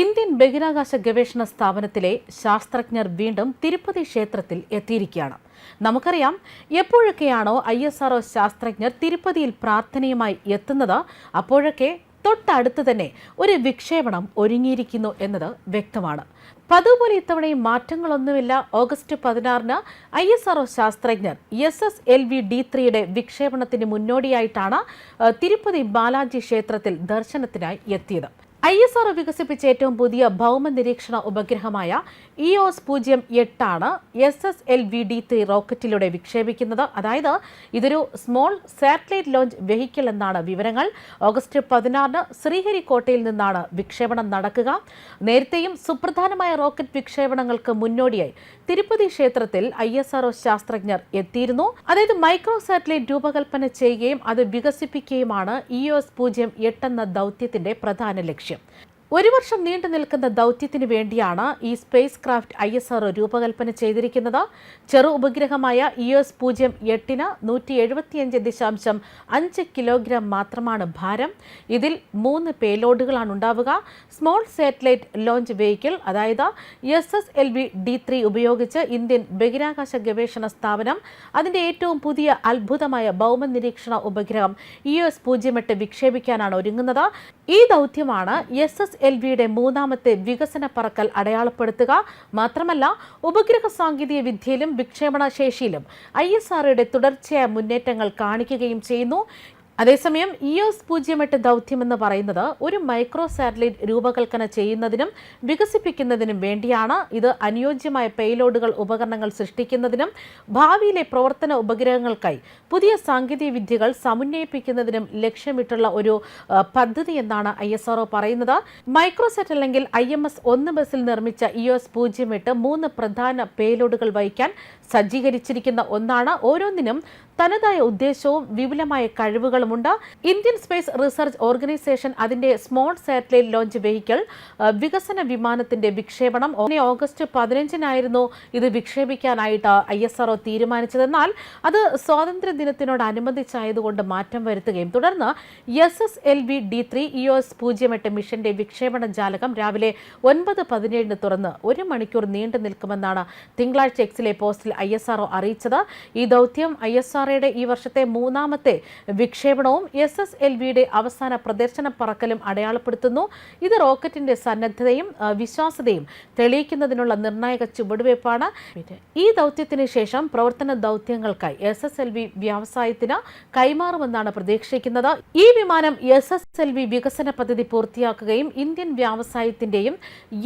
Indian ബഹിരാകാശ ഗവേഷണ സ്ഥാപനത്തിലെ ശാസ്ത്രജ്ഞർ വീണ്ടും തിരുപ്പതി ക്ഷേത്രത്തിൽ എത്തിയിരിക്കുകയാണ്. നമുക്കറിയാം എപ്പോഴൊക്കെയാണോ ഐ എസ് ആർഒ ശാസ്ത്രജ്ഞർ തിരുപ്പതിയിൽ പ്രാർത്ഥനയുമായി എത്തുന്നത് അപ്പോഴൊക്കെ തൊട്ടടുത്ത് തന്നെ ഒരു വിക്ഷേപണം ഒരുങ്ങിയിരിക്കുന്നു എന്നത് വ്യക്തമാണ്. പതുപോലെ ഇത്തവണയും മാറ്റങ്ങളൊന്നുമില്ല. ഓഗസ്റ്റ് പതിനാറിന് ഐ എസ് ആർഒ ശാസ്ത്രജ്ഞർ S S L V D ത്രീയുടെ വിക്ഷേപണത്തിന് മുന്നോടിയായിട്ടാണ് തിരുപ്പതി ബാലാജി ക്ഷേത്രത്തിൽ ദർശനത്തിനായി എത്തിയത്. ഐ എസ് ആർ വികസിപ്പിച്ച ഏറ്റവും പുതിയ ഭൗമ നിരീക്ഷണ ഉപഗ്രഹമായ ഇഒസ് പൂജ്യം എട്ടാണ് S S L V D three റോക്കറ്റിലൂടെ വിക്ഷേപിക്കുന്നത്. അതായത് ഇതൊരു സ്മോൾ സാറ്റലൈറ്റ് ലോഞ്ച് വെഹിക്കിൾ എന്നാണ് വിവരങ്ങൾ. ഓഗസ്റ്റ് പതിനാറിന് ശ്രീഹരിക്കോട്ടയിൽ നിന്നാണ് വിക്ഷേപണം നടക്കുക. നേരത്തെയും സുപ്രധാനമായ റോക്കറ്റ് വിക്ഷേപണങ്ങൾക്ക് മുന്നോടിയായി തിരുപ്പതി ക്ഷേത്രത്തിൽ ഐ എസ് ആർഒ ശാസ്ത്രജ്ഞർ എത്തിയിരുന്നു. അതായത് മൈക്രോ സാറ്റലൈറ്റ് രൂപകൽപ്പന ചെയ്യുകയും അത് വികസിപ്പിക്കുകയുമാണ് ഇഒസ് പൂജ്യം എന്ന ദൗത്യത്തിന്റെ പ്രധാന ലക്ഷ്യം. ഒരു വർഷം നീണ്ടു നിൽക്കുന്ന ദൗത്യത്തിന് വേണ്ടിയാണ് ഈ spacecraft I S R രൂപകൽപ്പന ചെയ്തിരിക്കുന്നത്. ചെറു ഉപഗ്രഹമായ ഇ എസ് പൂജ്യം എട്ടിന് നൂറ്റി എഴുപത്തിയഞ്ച് ദശാംശം അഞ്ച് കിലോഗ്രാം മാത്രമാണ് ഭാരം. ഇതിൽ മൂന്ന് പേലോഡുകളാണ് ഉണ്ടാവുക. സ്മോൾ സാറ്റലൈറ്റ് ലോഞ്ച് വെഹിക്കിൾ അതായത് S S L V D three ഉപയോഗിച്ച് ഇന്ത്യൻ ബഹിരാകാശ ഗവേഷണ സ്ഥാപനം അതിന്റെ ഏറ്റവും പുതിയ അത്ഭുതമായ ഭൗമ നിരീക്ഷണ ഉപഗ്രഹം ഇ എസ് പൂജ്യം എട്ട് വിക്ഷേപിക്കാനാണ് ഒരുങ്ങുന്നത്. ഈ ദൗത്യമാണ് എസ് എസ് എൽ വിയുടെ മൂന്നാമത്തെ വികസന പറക്കൽ അടയാളപ്പെടുത്തുക. മാത്രമല്ല ഉപഗ്രഹ സാങ്കേതിക വിദ്യയിലും വിക്ഷേപണ ശേഷിയിലും ഐ എസ് ആർഒയുടെ തുടർച്ചയായ മുന്നേറ്റങ്ങൾ കാണിക്കുകയും ചെയ്യുന്നു. അതേസമയം ഇ എസ് പൂജ്യം എട്ട് ദൗത്യം എന്ന് പറയുന്നത് ഒരു മൈക്രോ സാറ്റലൈറ്റ് രൂപകൽപ്പന ചെയ്യുന്നതിനും വികസിപ്പിക്കുന്നതിനും വേണ്ടിയാണ്. ഇത് അനുയോജ്യമായ പേലോഡുകൾ ഉപകരണങ്ങൾ സൃഷ്ടിക്കുന്നതിനും ഭാവിയിലെ പ്രവർത്തന ഉപഗ്രഹങ്ങൾക്കായി പുതിയ സാങ്കേതിക വിദ്യകൾ സമന്വയിപ്പിക്കുന്നതിനും ലക്ഷ്യമിട്ടുള്ള ഒരു പദ്ധതി എന്നാണ് ഐ എസ് ആർഒ പറയുന്നത്. മൈക്രോസെറ്റ് അല്ലെങ്കിൽ ഐ എം എസ് ഒന്ന് ബസ്സിൽ നിർമ്മിച്ച ഇ എസ് പൂജ്യം എട്ട് മൂന്ന് പ്രധാന പേലോഡുകൾ വഹിക്കാൻ സജ്ജീകരിച്ചിരിക്കുന്ന ഒന്നാണ്. ഓരോന്നിനും തനതായ ഉദ്ദേശവും വിപുലമായ കഴിവുകളുമുണ്ട് ഇന്ത്യൻ സ്പേസ് റിസർച്ച് ഓർഗനൈസേഷൻ അതിന്റെ സ്മോൾ സാറ്റലൈറ്റ് ലോഞ്ച് വെഹിക്കിൾ വികസന വിമാനത്തിന്റെ വിക്ഷേപണം. ഓഗസ്റ്റ് പതിനഞ്ചിനായിരുന്നു ഇത് വിക്ഷേപിക്കാനായിട്ട് ഐ എസ് ആർഒ തീരുമാനിച്ചതെന്നാൽ അത് സ്വാതന്ത്ര്യ ദിനത്തിനോടനുബന്ധിച്ചായതുകൊണ്ട് മാറ്റം വരുത്തുകയും തുടർന്ന് S S L V D three E S പൂജ്യം എട്ട് മിഷന്റെ വിക്ഷേപണ ജാലകം രാവിലെ ഒൻപത് പതിനേഴിന് തുറന്ന് ഒരു മണിക്കൂർ നീണ്ടു നിൽക്കുമെന്നാണ് തിങ്കളാഴ്ച എക്സിലെ പോസ്റ്റിൽ ഐ എസ് ആർഒ അറിയിച്ചത്. ഈ ദൗത്യം ഐ എസ് ആർഒയുടെ ഈ വർഷത്തെ മൂന്നാമത്തെ വിക്ഷേപണവും എസ് എസ് എൽ വിയുടെ അവസാന പ്രദർശന പറക്കലും അടയാളപ്പെടുത്തുന്നു. ഇത് റോക്കറ്റിന്റെ സന്നദ്ധതയും വിശ്വാസ്യതയും തെളിയിക്കുന്നതിനുള്ള നിർണായക ചുവടുവയ്പ്പാണ്. ഈ ദൗത്യത്തിന് ശേഷം പ്രവർത്തന ദൗത്യങ്ങൾക്കായി എസ് എസ് എൽ വി വ്യവസായത്തിന് കൈമാറുമെന്നാണ് പ്രതീക്ഷിക്കുന്നത്. ഈ വിമാനം എസ് എസ് എൽ വി വികസന പദ്ധതി പൂർത്തിയാക്കുകയും ഇന്ത്യൻ വ്യവസായത്തിന്റെയും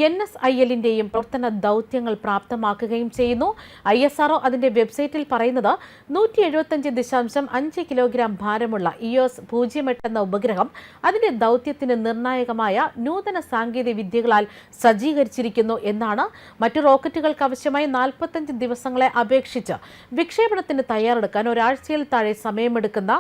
എൻ എസ് ഐ എല്ലിന്റെയും പ്രവർത്തന ദൗത്യങ്ങൾ പ്രാപ്തമാക്കുകയും ചെയ്യുന്നു. ഐ എസ് ആർഒ അതിന്റെ വെബ്സൈറ്റിൽ പറയുന്നത് നൂറ്റി എഴുപത്തഞ്ച് ദശാംശം അഞ്ച് കിലോഗ്രാം ഭാരമുള്ള ഇയോസ് പൂജ്യം ഉപഗ്രഹം അതിന്റെ ദൗത്യത്തിന് നിർണായകമായ നൂതന സാങ്കേതിക വിദ്യകളാൽ സജ്ജീകരിച്ചിരിക്കുന്നു എന്നാണ് മറ്റു റോക്കറ്റുകൾക്ക് ആവശ്യമായി നാൽപ്പത്തഞ്ച് ദിവസങ്ങളെ അപേക്ഷിച്ച് വിക്ഷേപണത്തിന് തയ്യാറെടുക്കാൻ ഒരാഴ്ചയിൽ താഴെ സമയമെടുക്കുന്ന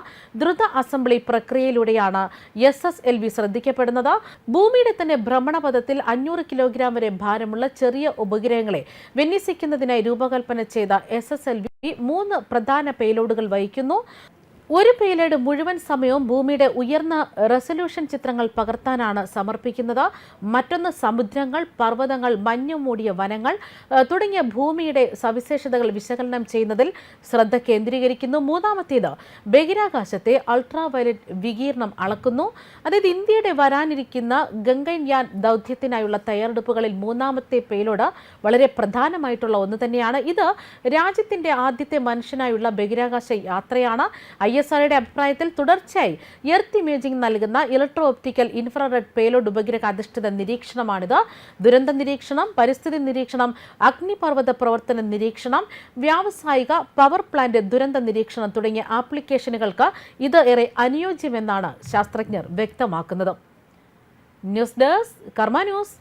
ദ്രുത അസംബ്ലി പ്രക്രിയയിലൂടെയാണ് എസ് എസ് എൽ വി ശ്രദ്ധിക്കപ്പെടുന്നത്. ഭൂമിയുടെ തന്നെ ഭ്രമണപഥത്തിൽ അഞ്ഞൂറ് കിലോഗ്രാം വരെ ഭാരമുള്ള ചെറിയ ഉപഗ്രഹങ്ങളെ വിന്യസിക്കുന്നതിനായി രൂപകൽപ്പന ചെയ്ത എസ് എസ് എൽ വി മൂന്ന് പ്രധാന പേലോഡുകൾ വഹിക്കുന്നു. ഒരു പേലോഡ് മുഴുവൻ സമയവും ഭൂമിയുടെ ഉയർന്ന റെസല്യൂഷൻ ചിത്രങ്ങൾ പകർത്താനാണ് സമർപ്പിക്കുന്നത്. മറ്റൊന്ന് സമുദ്രങ്ങൾ പർവതങ്ങൾ മഞ്ഞു മൂടിയ വനങ്ങൾ തുടങ്ങിയ ഭൂമിയുടെ സവിശേഷതകൾ വിശകലനം ചെയ്യുന്നതിൽ ശ്രദ്ധ കേന്ദ്രീകരിക്കുന്നു. മൂന്നാമത്തേത് ബഹിരാകാശത്തെ അൾട്രാ വയലറ്റ് വികീർണം അളക്കുന്നു. അതായത് ഇന്ത്യയുടെ വരാനിരിക്കുന്ന ഗംഗൻയാൻ ദൗത്യത്തിനായുള്ള തയ്യാറെടുപ്പുകളിൽ മൂന്നാമത്തെ പേലോട് വളരെ പ്രധാനമായിട്ടുള്ള ഒന്ന് തന്നെയാണ്. ഇത് രാജ്യത്തിന്റെ ആദ്യത്തെ മനുഷ്യനായുള്ള ബഹിരാകാശ യാത്രയാണ്. ഐ എസ് ആർയുടെ അഭിപ്രായത്തിൽ തുടർച്ചയായി എർത്ത് ഇമേജിംഗ് നൽകുന്ന ഇലക്ട്രോ ഒപ്റ്റിക്കൽ ഇൻഫ്രാറെഡ് പേലോഡ് ഉപഗ്രഹ അധിഷ്ഠിത നിരീക്ഷണമാണിത്. ദുരന്ത നിരീക്ഷണം പരിസ്ഥിതി നിരീക്ഷണം അഗ്നിപർവത പ്രവർത്തന നിരീക്ഷണം വ്യാവസായിക പവർ പ്ലാന്റ് ദുരന്ത നിരീക്ഷണം തുടങ്ങിയ ആപ്ലിക്കേഷനുകൾക്ക് ഇത് ഏറെ അനുയോജ്യമെന്നാണ് ശാസ്ത്രജ്ഞർ വ്യക്തമാക്കുന്നത്. News desk Karma news.